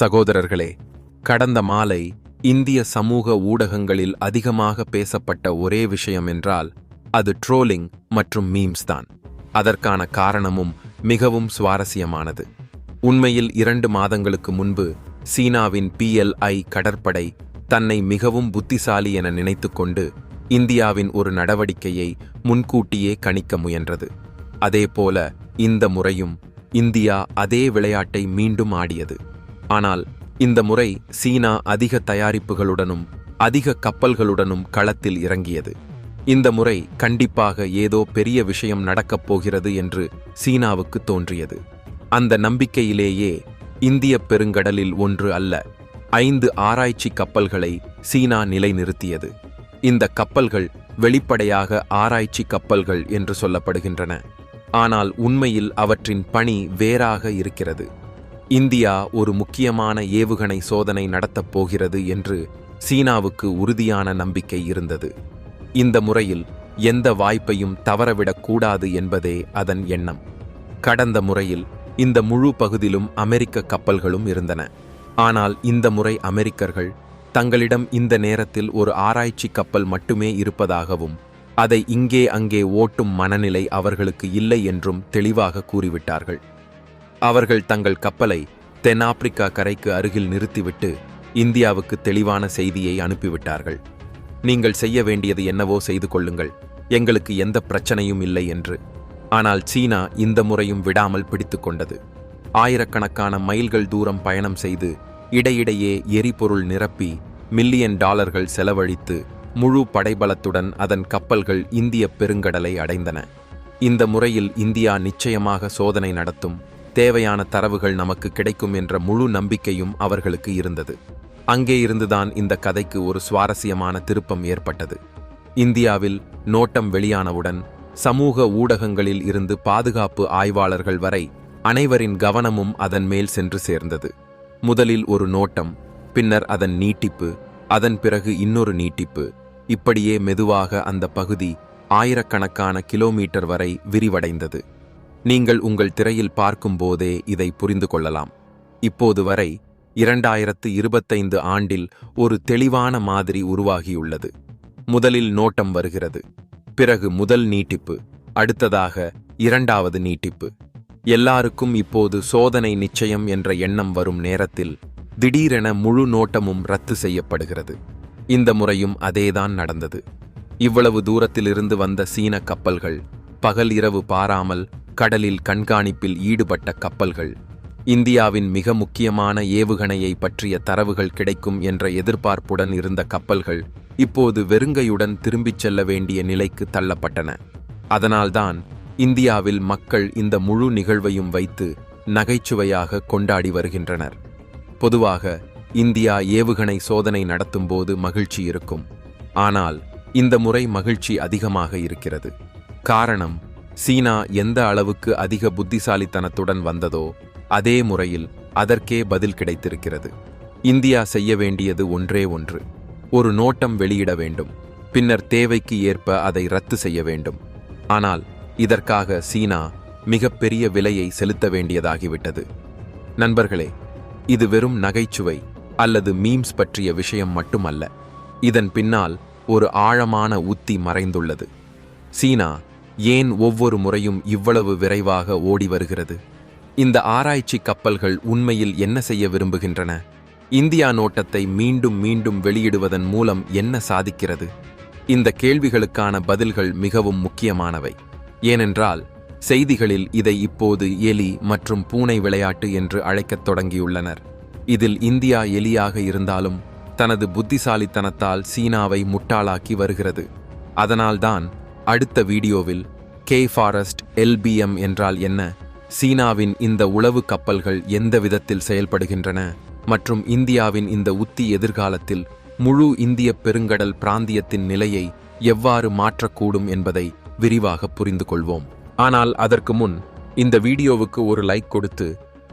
சகோதரர்களே கடந்த மாலை இந்திய சமூக ஊடகங்களில் அதிகமாக பேசப்பட்ட ஒரே விஷயம் என்றால் அது ட்ரோலிங் மற்றும் மீம்ஸ் தான். அதற்கான காரணமும் மிகவும் சுவாரஸ்யமானது. உண்மையில் இரண்டு மாதங்களுக்கு முன்பு சீனாவின் பிஎல்ஐ கடற்படை தன்னை மிகவும் புத்திசாலி என நினைத்துக்கொண்டு இந்தியாவின் ஒரு நடவடிக்கையை முன்கூட்டியே கணிக்க முயன்றது. அதேபோல இந்த முறையும் இந்தியா அதே விளையாட்டை மீண்டும் ஆடியது. ஆனால் இந்த முறை சீனா அதிக தயாரிப்புகளுடனும் அதிக கப்பல்களுடனும் களத்தில் இறங்கியது. இந்த முறை கண்டிப்பாக ஏதோ பெரிய விஷயம் நடக்கப் போகிறது என்று சீனாவுக்கு தோன்றியது. அந்த நம்பிக்கையிலேயே இந்திய பெருங்கடலில் ஒன்று அல்ல ஐந்து ஆராய்ச்சி கப்பல்களை சீனா நிலைநிறுத்தியது. இந்த கப்பல்கள் வெளிப்படையாக ஆராய்ச்சி கப்பல்கள் என்று சொல்லப்படுகின்றன. ஆனால் உண்மையில் அவற்றின் பணி வேறாக இருக்கிறது. இந்தியா ஒரு முக்கியமான ஏவுகணை சோதனை நடத்தப் போகிறது என்று சீனாவுக்கு உறுதியான நம்பிக்கை இருந்தது. இந்த முறையில் எந்த வாய்ப்பையும் தவறவிடக்கூடாது என்பதே அதன் எண்ணம். கடந்த முறையில் இந்த முழு பகுதியிலும் அமெரிக்க கப்பல்களும் இருந்தன. ஆனால் இந்த முறை அமெரிக்கர்கள் தங்களிடம் இந்த நேரத்தில் ஒரு ஆராய்ச்சி கப்பல் மட்டுமே இருப்பதாகவும் அதை இங்கே அங்கே ஓட்டும் மனநிலை அவர்களுக்கு இல்லை என்றும் தெளிவாக கூறிவிட்டார்கள். அவர்கள் தங்கள் கப்பலை தென்னாப்பிரிக்கா கரைக்கு அருகில் நிறுத்திவிட்டு இந்தியாவுக்கு தெளிவான செய்தியை அனுப்பிவிட்டார்கள். நீங்கள் செய்ய வேண்டியது என்னவோ செய்து கொள்ளுங்கள். எங்களுக்கு எந்த பிரச்சனையும் இல்லை என்று. ஆனால் சீனா இந்த முறையும் விடாமல் பிடித்துக்கொண்டது ஆயிரக்கணக்கான மைல்கள் தூரம் பயணம் செய்து இடையிடையே எரிபொருள் நிரப்பி மில்லியன் டாலர்கள் செலவழித்து முழு படைபலத்துடன் அதன் கப்பல்கள் இந்திய பெருங்கடலை அடைந்தன. இந்த முறையில் இந்தியா நிச்சயமாக சோதனை நடத்தும். தேவையான தரவுகள் நமக்கு கிடைக்கும் என்ற முழு நம்பிக்கையும் அவர்களுக்கு இருந்தது. அங்கே இருந்துதான் இந்த கதைக்கு ஒரு சுவாரஸ்யமான திருப்பம் ஏற்பட்டது. இந்தியாவில் நோட்டம் வெளியானவுடன் சமூக ஊடகங்களில் இருந்து பாதுகாப்பு ஆய்வாளர்கள் வரை அனைவரின் கவனமும் அதன் மேல் சென்று சேர்ந்தது. முதலில் ஒரு நோட்டம் பின்னர் அதன் நீட்டிப்பு அதன் பிறகு இன்னொரு நீட்டிப்பு. இப்படியே மெதுவாக அந்த பகுதி ஆயிரக்கணக்கான கிலோமீட்டர் வரை விரிவடைந்தது. நீங்கள் உங்கள் திரையில் பார்க்கும்போதே இதை புரிந்து கொள்ளலாம். இப்போது வரை இரண்டாயிரத்து இருபத்தைந்து ஆண்டில் ஒரு தெளிவான மாதிரி உருவாகியுள்ளது. முதலில் நோட்டம் வருகிறது. பிறகு முதல் நீட்டிப்பு அடுத்ததாக இரண்டாவது நீட்டிப்பு. எல்லாருக்கும் இப்போது சோதனை நிச்சயம் என்ற எண்ணம் வரும் நேரத்தில் திடீரென முழு நோட்டமும் ரத்து செய்யப்படுகிறது. இந்த முறையும் அதேதான் நடந்தது. இவ்வளவு தூரத்திலிருந்து வந்த சீன கப்பல்கள் பகல் இரவு பாராமல் கடலில் கண்காணிப்பில் ஈடுபட்ட கப்பல்கள் இந்தியாவின் மிக முக்கியமான ஏவுகணையை பற்றிய தரவுகள் கிடைக்கும் என்ற எதிர்பார்ப்புடன் இருந்த கப்பல்கள் இப்போது வெறுங்கையுடன் திரும்பிச் செல்ல வேண்டிய நிலைக்கு தள்ளப்பட்டன. அதனால்தான் இந்தியாவில் மக்கள் இந்த முழு நிகழ்வையும் வைத்து நகைச்சுவையாக கொண்டாடி வருகின்றனர். பொதுவாக இந்தியா ஏவுகணை சோதனை நடத்தும்போது மகிழ்ச்சி இருக்கும். ஆனால் இந்த முறை மகிழ்ச்சி அதிகமாக இருக்கிறது. காரணம் சீனா எந்த அளவுக்கு அதிக புத்திசாலித்தனத்துடன் வந்ததோ அதே முறையில் அதற்கே பதில் கிடைத்திருக்கிறது. இந்தியா செய்ய வேண்டியது ஒன்றே ஒன்று. ஒரு நோட்டம் வெளியிட வேண்டும். பின்னர் தேவைக்கு ஏற்ப அதை ரத்து செய்ய வேண்டும். ஆனால் இதற்காக சீனா மிகப்பெரிய விலையை செலுத்த வேண்டியதாகிவிட்டது. நண்பர்களே இது வெறும் நகைச்சுவை அல்லது மீம்ஸ் பற்றிய விஷயம் மட்டுமல்ல. இதன் பின்னால் ஒரு ஆழமான உத்தி மறைந்துள்ளது. சீனா ஏன் ஒவ்வொரு முறையும் இவ்வளவு விரைவாக ஓடி வருகிறது? இந்த ஆராய்ச்சி கப்பல்கள் உண்மையில் என்ன செய்ய விரும்புகின்றன? இந்தியா நோட்டத்தை மீண்டும் மீண்டும் வெளியிடுவதன் மூலம் என்ன சாதிக்கிறது? இந்த கேள்விகளுக்கான பதில்கள் மிகவும் முக்கியமானவை. ஏனென்றால் செய்திகளில் இதை இப்போது எலி மற்றும் பூனை விளையாட்டு என்று அழைக்கத் தொடங்கியுள்ளனர். இதில் இந்தியா எலியாக இருந்தாலும் தனது புத்திசாலித்தனத்தால் சீனாவை முட்டாளாக்கி வருகிறது. அதனால்தான் அடுத்த வீடியோவில் கே ஃபாரஸ்ட் எல்பிஎம் என்றால் என்ன? சீனாவின் இந்த உளவு கப்பல்கள் எந்த விதத்தில் செயல்படுகின்றன? மற்றும் இந்தியாவின் இந்த உத்தி எதிர்காலத்தில் முழு இந்திய பெருங்கடல் பிராந்தியத்தின் நிலையை எவ்வாறு மாற்றக்கூடும் என்பதை விரிவாக புரிந்து கொள்வோம். ஆனால் அதற்கு முன் இந்த வீடியோவுக்கு ஒரு லைக் கொடுத்து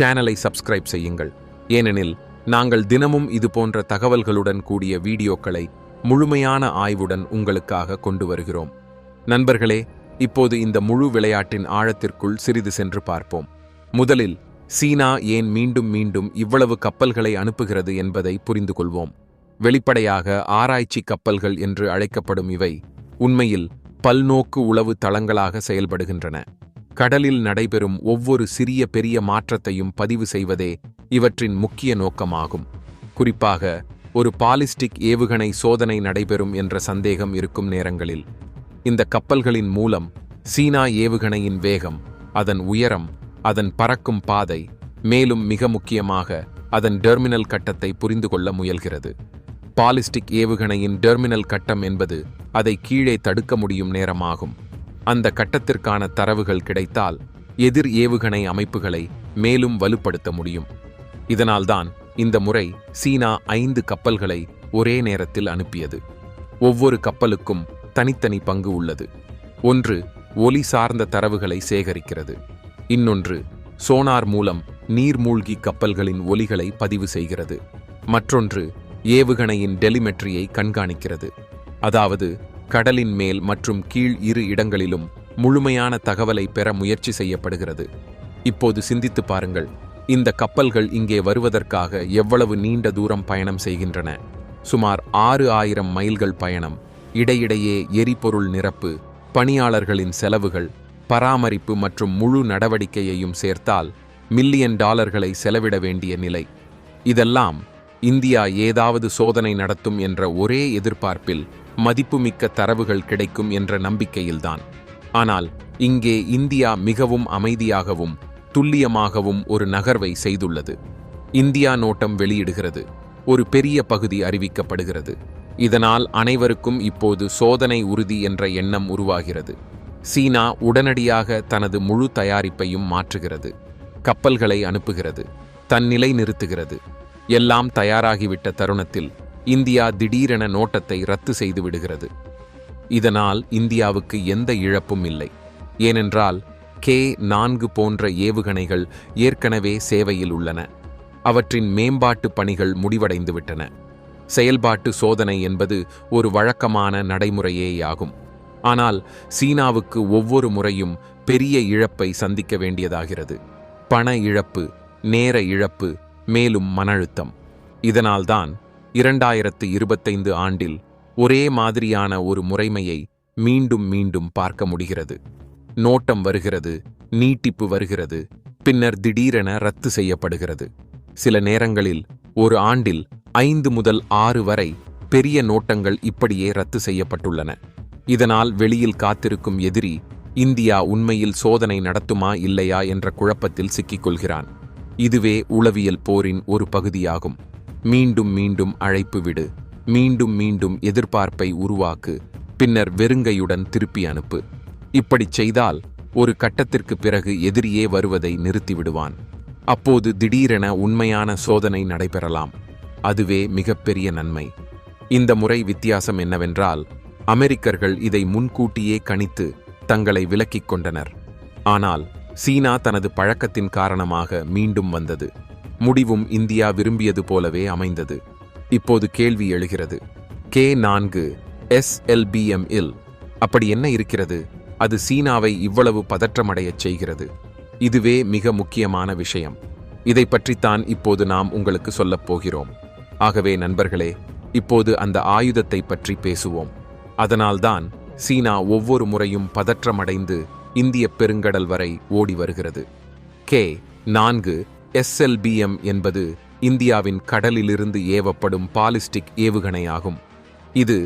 சேனலை சப்ஸ்கிரைப் செய்யுங்கள். ஏனெனில் நாங்கள் தினமும் இது போன்ற தகவல்களுடன் கூடிய வீடியோக்களை முழுமையான ஆய்வுடன் உங்களுக்காக கொண்டு வருகிறோம். நண்பர்களே இப்போது இந்த முழு விளையாட்டின் ஆழத்திற்குள் சிறிது சென்று பார்ப்போம். முதலில் சீனா ஏன் மீண்டும் மீண்டும் இவ்வளவு கப்பல்களை அனுப்புகிறது என்பதை புரிந்து கொள்வோம். வெளிப்படையாக ஆராய்ச்சி கப்பல்கள் என்று அழைக்கப்படும் இவை உண்மையில் பல்நோக்கு உளவு தளங்களாக செயல்படுகின்றன. கடலில் நடைபெறும் ஒவ்வொரு சிறிய பெரிய மாற்றத்தையும் பதிவு செய்வதே இவற்றின் முக்கிய நோக்கமாகும். குறிப்பாக ஒரு பாலிஸ்டிக் ஏவுகணை சோதனை நடைபெறும் என்ற சந்தேகம் இருக்கும் நேரங்களில். இந்த கப்பல்களின் மூலம் சீனா ஏவுகணையின் வேகம் அதன் உயரம் அதன் பறக்கும் பாதை மேலும் மிக முக்கியமாக அதன் டெர்மினல் கட்டத்தை புரிந்து கொள்ள முயல்கிறது. பாலிஸ்டிக் ஏவுகணையின் டெர்மினல் கட்டம் என்பது அதை கீழே தடுக்க முடியும் நேரமாகும். அந்த கட்டத்திற்கான தரவுகள் கிடைத்தால் எதிர் ஏவுகணை அமைப்புகளை மேலும் வலுப்படுத்த முடியும். இதனால்தான் இந்த முறை சீனா ஐந்து கப்பல்களை ஒரே நேரத்தில் அனுப்பியது. ஒவ்வொரு கப்பலுக்கும் தனித்தனி பங்கு உள்ளது. ஒன்று ஒலி சார்ந்த தரவுகளை சேகரிக்கிறது. இன்னொன்று சோனார் மூலம் நீர்மூழ்கி கப்பல்களின் ஒலிகளை பதிவு செய்கிறது. மற்றொன்று ஏவுகணையின் டெலிமெட்ரியை கண்காணிக்கிறது. அதாவது கடலின் மேல் மற்றும் கீழ் இரு இடங்களிலும் முழுமையான தகவலை பெற முயற்சி செய்யப்படுகிறது. இப்போது சிந்தித்து பாருங்கள். இந்த கப்பல்கள் இங்கே வருவதற்காக எவ்வளவு நீண்ட தூரம் பயணம் செய்கின்றன? சுமார் ஆறு ஆயிரம் மைல்கள் பயணம். இடையிடையே எரிபொருள் நிரப்பு பணியாளர்களின் செலவுகள் பராமரிப்பு மற்றும் முழு நடவடிக்கையையும் சேர்த்தால் மில்லியன் டாலர்களை செலவிட வேண்டிய நிலை. இதெல்லாம் இந்தியா ஏதாவது சோதனை நடத்தும் என்ற ஒரே எதிர்பார்ப்பில் மதிப்புமிக்க தரவுகள் கிடைக்கும் என்ற நம்பிக்கையில்தான். ஆனால் இங்கே இந்தியா மிகவும் அமைதியாகவும் துல்லியமாகவும் ஒரு நகர்வை செய்துள்ளது. இந்தியா நோட்டம் வெளியிடுகிறது. ஒரு பெரிய பகுதி அறிவிக்கப்படுகிறது. இதனால் அனைவருக்கும் இப்போது சோதனை உறுதி என்ற எண்ணம் உருவாகிறது. சீனா உடனடியாக தனது முழு தயாரிப்பையும் மாற்றுகிறது. கப்பல்களை அனுப்புகிறது. தன்னிலை நிறுத்துகிறது. எல்லாம் தயாராகிவிட்ட தருணத்தில் இந்தியா திடீரென நோட்டத்தை ரத்து செய்து விடுகிறது. இதனால் இந்தியாவுக்கு எந்த இழப்பும் இல்லை. ஏனென்றால் கே நான்கு போன்ற ஏவுகணைகள் ஏற்கனவே சேவையில் உள்ளன. அவற்றின் மேம்பாட்டு பணிகள் முடிவடைந்துவிட்டன. செயல்பாட்டு சோதனை என்பது ஒரு வழக்கமான நடைமுறையேயாகும். ஆனால் சீனாவுக்கு ஒவ்வொரு முறையும் பெரிய இழப்பை சந்திக்க வேண்டியதாகிறது. பண இழப்பு நேர இழப்பு மேலும் மனழுத்தம். இதனால்தான் இரண்டாயிரத்து இருபத்தைந்து ஆண்டில் ஒரே மாதிரியான ஒரு முறைமையை மீண்டும் மீண்டும் பார்க்க முடிகிறது. நோட்டம் வருகிறது நீட்டிப்பு வருகிறது பின்னர் திடீரென ரத்து செய்யப்படுகிறது. சில நேரங்களில் ஒரு ஆண்டில் ஐந்து முதல் ஆறு வரை பெரிய நோட்டங்கள் இப்படியே ரத்து செய்யப்பட்டுள்ளன. இதனால் வெளியில் காத்திருக்கும் எதிரி இந்தியா உண்மையில் சோதனை நடத்துமா இல்லையா? என்ற குழப்பத்தில் சிக்கிக்கொள்கிறான். இதுவே உளவியல் போரின் ஒரு பகுதியாகும். மீண்டும் மீண்டும் அழைப்பு விடு. மீண்டும் மீண்டும் எதிர்பார்ப்பை உருவாக்கு. பின்னர் வெறுங்கையுடன் திருப்பி அனுப்பு. இப்படிச் செய்தால் ஒரு கட்டத்திற்கு பிறகு எதிரியே வருவதை நிறுத்திவிடுவான். அப்போது திடீரென உண்மையான சோதனை நடைபெறலாம். அதுவே மிகப்பெரிய நன்மை. இந்த முறை வித்தியாசம் என்னவென்றால் அமெரிக்கர்கள் இதை முன்கூட்டியே கணித்து தங்களை விலக்கிக் கொண்டனர். ஆனால் சீனா தனது பழக்கத்தின் காரணமாக மீண்டும் வந்தது. முடிவும் இந்தியா விரும்பியது போலவே அமைந்தது. இப்போது கேள்வி எழுகிறது. கே நான்கு எஸ்எல்பிஎம் இல் அப்படி என்ன இருக்கிறது? அது சீனாவை இவ்வளவு பதற்றமடையச் செய்கிறது. இதுவே மிக முக்கியமான விஷயம். இதை பற்றித்தான் இப்போது நாம் உங்களுக்கு சொல்லப் போகிறோம். ஆகவே நண்பர்களே இப்போது அந்த ஆயுதத்தை பற்றி பேசுவோம். அதனால்தான் சீனா ஒவ்வொரு முறையும் பதற்றமடைந்து இந்திய பெருங்கடல் வரை ஓடி வருகிறது. கே நான்கு எஸ்எல்பிஎம் என்பது இந்தியாவின் கடலிலிருந்து ஏவப்படும் பாலிஸ்டிக் ஏவுகணையாகும். இது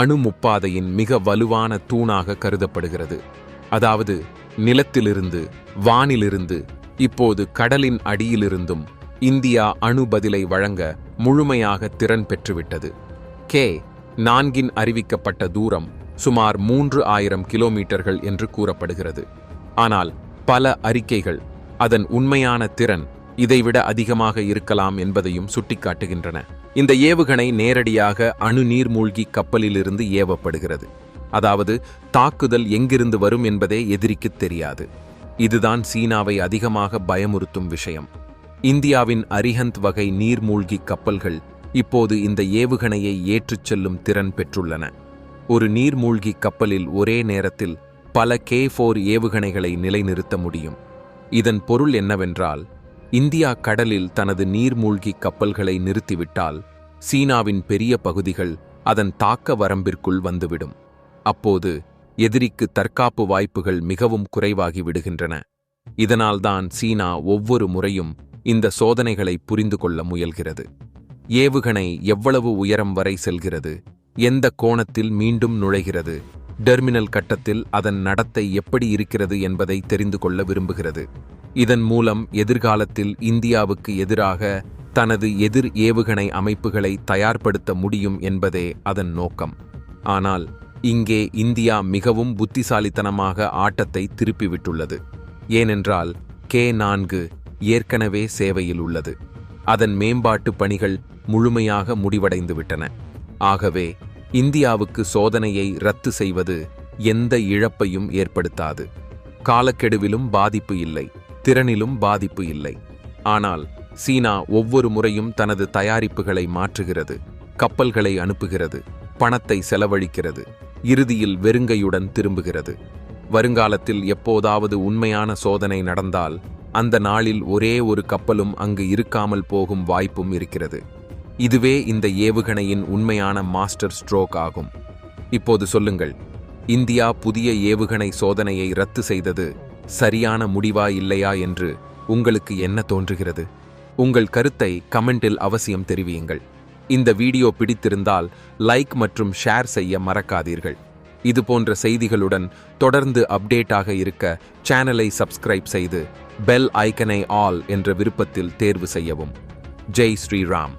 அணு முப்பாதையின் மிக வலுவான தூணாக கருதப்படுகிறது. அதாவது நிலத்திலிருந்து வானிலிருந்து இப்போது கடலின் அடியிலிருந்தும் இந்தியா அணு பதிலை வழங்க முழுமையாக திறன் பெற்றுவிட்டது. கே. நான்கின் அறிவிக்கப்பட்ட தூரம் சுமார் மூன்று ஆயிரம் கிலோமீட்டர்கள் என்று கூறப்படுகிறது. ஆனால் பல அறிக்கைகள் அதன் உண்மையான திறன் இதைவிட அதிகமாக இருக்கலாம் என்பதையும் சுட்டிக்காட்டுகின்றன. இந்த ஏவுகணை நேரடியாக அணு நீர்மூழ்கி கப்பலிலிருந்து ஏவப்படுகிறது. அதாவது தாக்குதல் எங்கிருந்து வரும் என்பதே எதிரிக்கு தெரியாது. இதுதான் சீனாவை அதிகமாக பயமுறுத்தும் விஷயம். இந்தியாவின் அரிஹந்த் வகை நீர்மூழ்கி கப்பல்கள் இப்போது இந்த ஏவுகணையை ஏற்றுச் செல்லும் திறன் பெற்றுள்ளன. ஒரு நீர்மூழ்கி கப்பலில் ஒரே நேரத்தில் பல கே ஃபோர் ஏவுகணைகளை நிலைநிறுத்த முடியும். இதன் பொருள் என்னவென்றால் இந்தியா கடலில் தனது நீர்மூழ்கி கப்பல்களை நிறுத்திவிட்டால் சீனாவின் பெரிய பகுதிகள் அதன் தாக்க வரம்பிற்குள் வந்துவிடும். அப்போது எதிரிக்கு தற்காப்பு வாய்ப்புகள் மிகவும் குறைவாகி விடுகின்றன. இதனால்தான் சீனா ஒவ்வொரு முறையும் இந்த சோதனைகளை புரிந்து கொள்ள முயல்கிறது. ஏவுகணை எவ்வளவு உயரம் வரை செல்கிறது எந்த கோணத்தில் மீண்டும் நுழைகிறது டெர்மினல் கட்டத்தில் அதன் நடத்தை எப்படி இருக்கிறது என்பதை தெரிந்து கொள்ள விரும்புகிறது. இதன் மூலம் எதிர்காலத்தில் இந்தியாவுக்கு எதிராக தனது எதிர் ஏவுகணை அமைப்புகளை தயார்படுத்த முடியும் என்பதே அதன் நோக்கம். ஆனால் இங்கே இந்தியா மிகவும் புத்திசாலித்தனமாக ஆட்டத்தை திருப்பிவிட்டுள்ளது. ஏனென்றால் கே நான்கு ஏற்கனவே சேவையில் உள்ளது அதன் மேம்பாட்டு பணிகள் முழுமையாக முடிவடைந்துவிட்டன. ஆகவே இந்தியாவுக்கு சோதனையை ரத்து செய்வது எந்த இழப்பையும் ஏற்படுத்தாது. காலக்கெடுவிலும் பாதிப்பு இல்லை திறனிலும் பாதிப்பு இல்லை. ஆனால் சீனா ஒவ்வொரு முறையும் தனது தயாரிப்புகளை மாற்றுகிறது கப்பல்களை அனுப்புகிறது பணத்தை செலவழிக்கிறது இறுதியில் வெறுங்கையுடன் திரும்புகிறது. வருங்காலத்தில் எப்போதாவது உண்மையான சோதனை நடந்தால் அந்த நாளில் ஒரே ஒரு கப்பலும் அங்கு இருக்காமல் போகும் வாய்ப்பும் இருக்கிறது. இதுவே இந்த ஏவுகணையின் உண்மையான மாஸ்டர் ஸ்ட்ரோக் ஆகும். இப்போது சொல்லுங்கள் இந்தியா புதிய ஏவுகணை சோதனையை ரத்து செய்தது சரியான முடிவா இல்லையா என்று உங்களுக்கு என்ன தோன்றுகிறது? உங்கள் கருத்தை கமெண்டில் அவசியம் தெரிவியுங்கள். இந்த வீடியோ பிடித்திருந்தால் லைக் மற்றும் ஷேர் செய்ய மறக்காதீர்கள். இது போன்ற செய்திகளுடன் தொடர்ந்து அப்டேட்டாக இருக்க சேனலை சப்ஸ்கிரைப் செய்து பெல் ஐக்கனை ஆல் என்ற விருப்பத்தில் தேர்வு செய்யவும். ஜெய் ஸ்ரீராம்.